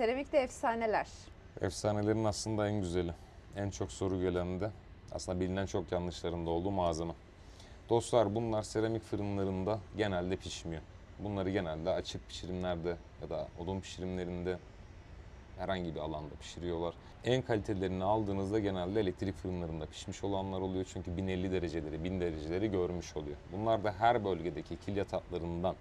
Seramikte efsaneler. Efsanelerin aslında en güzeli. En çok soru gelen de aslında bilinen çok yanlışlarında olduğu malzeme. Dostlar bunlar seramik fırınlarında genelde pişmiyor. Bunları genelde açık pişirimlerde ya da odun pişirimlerinde herhangi bir alanda pişiriyorlar. En kalitelerini aldığınızda genelde elektrik fırınlarında pişmiş olanlar oluyor. Çünkü 1050 dereceleri, 1000 dereceleri görmüş oluyor. Bunlar da her bölgedeki kilya tatlarından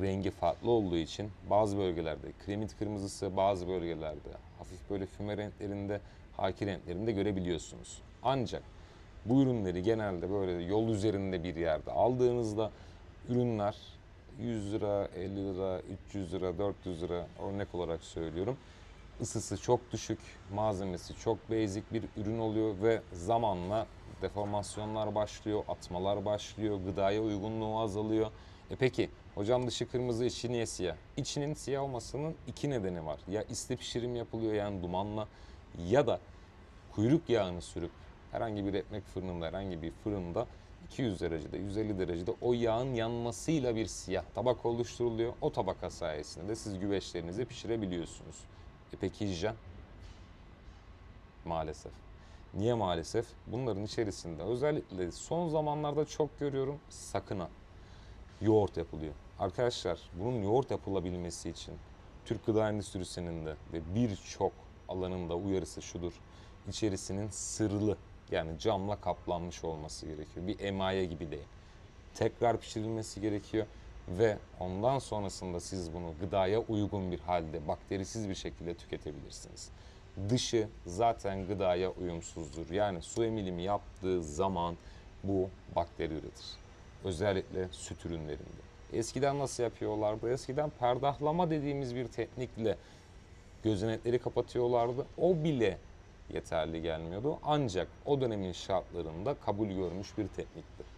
rengi farklı olduğu için bazı bölgelerde kremit kırmızısı, bazı bölgelerde hafif böyle füme renklerinde, haki renklerinde görebiliyorsunuz. Ancak bu ürünleri genelde böyle yol üzerinde bir yerde aldığınızda ürünler 100 lira, 50 lira, 300 lira, 400 lira örnek olarak söylüyorum. Isısı çok düşük, malzemesi çok basic bir ürün oluyor ve zamanla deformasyonlar başlıyor, atmalar başlıyor, gıdaya uygunluğu azalıyor. E peki hocam dışı kırmızı içi niye siyah? İçinin siyah olmasının iki nedeni var. Ya isli pişirim yapılıyor yani dumanla ya da kuyruk yağını sürüp herhangi bir ekmek fırınında, herhangi bir fırında 200 derecede, 150 derecede o yağın yanmasıyla bir siyah tabak oluşturuluyor. O tabaka sayesinde de siz güveçlerinizi pişirebiliyorsunuz. E peki hijyen? Maalesef. Niye maalesef? Bunların içerisinde özellikle son zamanlarda çok görüyorum sakın ha yoğurt yapılıyor. Arkadaşlar bunun yoğurt yapılabilmesi için Türk gıda endüstrisinin de ve birçok alanında uyarısı şudur. İçerisinin sırlı yani camla kaplanmış olması gerekiyor. Bir emaye gibi değil. Tekrar pişirilmesi gerekiyor ve ondan sonrasında siz bunu gıdaya uygun bir halde bakterisiz bir şekilde tüketebilirsiniz. Dışı zaten gıdaya uyumsuzdur. Yani su emilimi yaptığı zaman bu bakteri üretir. Özellikle süt ürünlerinde. Eskiden nasıl yapıyorlardı? Eskiden perdahlama dediğimiz bir teknikle gözenekleri kapatıyorlardı. O bile yeterli gelmiyordu. Ancak o dönemin şartlarında kabul görmüş bir teknikti.